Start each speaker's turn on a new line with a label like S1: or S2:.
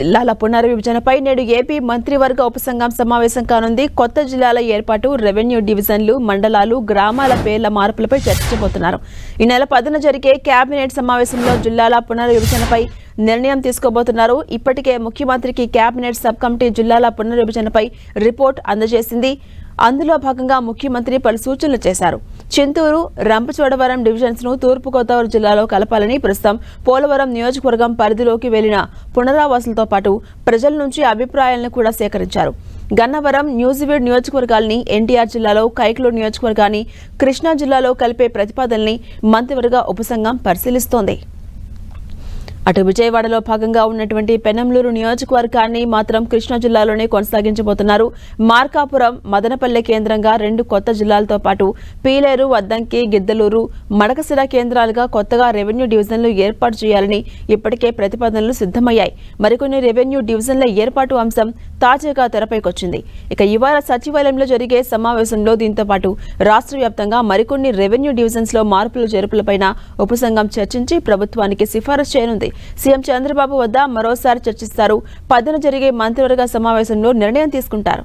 S1: జిల్లాల పునర్విభజనపై నేడు ఏపీ మంత్రివర్గ ఉపసంఘం సమావేశం కానుంది. కొత్త జిల్లాల ఏర్పాటు రెవెన్యూ డివిజన్లు మండలాలు గ్రామాల పేర్ల మార్పులపై చర్చించబోతున్నారు. ఈ నెల పదిన జరిగే కేబినెట్ సమావేశంలో జిల్లాల పునర్విభజనపై నిర్ణయం తీసుకోబోతున్నారు. ఇప్పటికే ముఖ్యమంత్రికి కేబినెట్ సబ్ కమిటీ జిల్లాల పునర్విభజనపై రిపోర్ట్ అందజేసింది. అందులో భాగంగా ముఖ్యమంత్రి పలు సూచనలు చేశారు. చింతూరు రంపచోడవరం డివిజన్స్ను తూర్పుగోదావరి జిల్లాలో కలపాలని ప్రస్తుతం పోలవరం నియోజకవర్గం పరిధిలోకి వెళ్ళిన పునరావాసులతో పాటు ప్రజల నుంచి అభిప్రాయాలను కూడా సేకరించారు. గన్నవరం న్యూజివీడ్ నియోజకవర్గాల్ని ఎన్టీఆర్ జిల్లాలో కైకలూరు నియోజకవర్గాన్ని కృష్ణా జిల్లాలో కలిపే ప్రతిపాదనని మంత్రివర్గ ఉపసంఘం పరిశీలిస్తోంది. అటు విజయవాడలో భాగంగా ఉన్నటువంటి పెనంలూరు నియోజకవర్గాన్ని మాత్రం కృష్ణా జిల్లాలోనే కొనసాగించబోతున్నారు. మార్కాపురం మదనపల్లె కేంద్రంగా రెండు కొత్త జిల్లాలతో పాటు పీలేరు వద్దంకి గిద్దలూరు మడకసిర కేంద్రాలుగా కొత్తగా రెవెన్యూ డివిజన్లు ఏర్పాటు చేయాలని ఇప్పటికే ప్రతిపాదనలు సిద్ధమయ్యాయి. మరికొన్ని రెవెన్యూ డివిజన్ల ఏర్పాటు అంశం తాజాగా తెరపైకొచ్చింది. ఇక ఇవాళ సచివాలయంలో జరిగే సమావేశంలో దీంతో పాటు రాష్ట్ర వ్యాప్తంగా మరికొన్ని రెవెన్యూ డివిజన్స్లో మార్పులు చేర్పులపైన ఉపసంఘం చర్చించి ప్రభుత్వానికి సిఫారసు చేయనుంది. సీఎం చంద్రబాబు వద్ద మరోసారి చర్చిస్తారు. పదన జరిగే మంత్రివర్గ సమావేశంలో నిర్ణయం తీసుకుంటారు.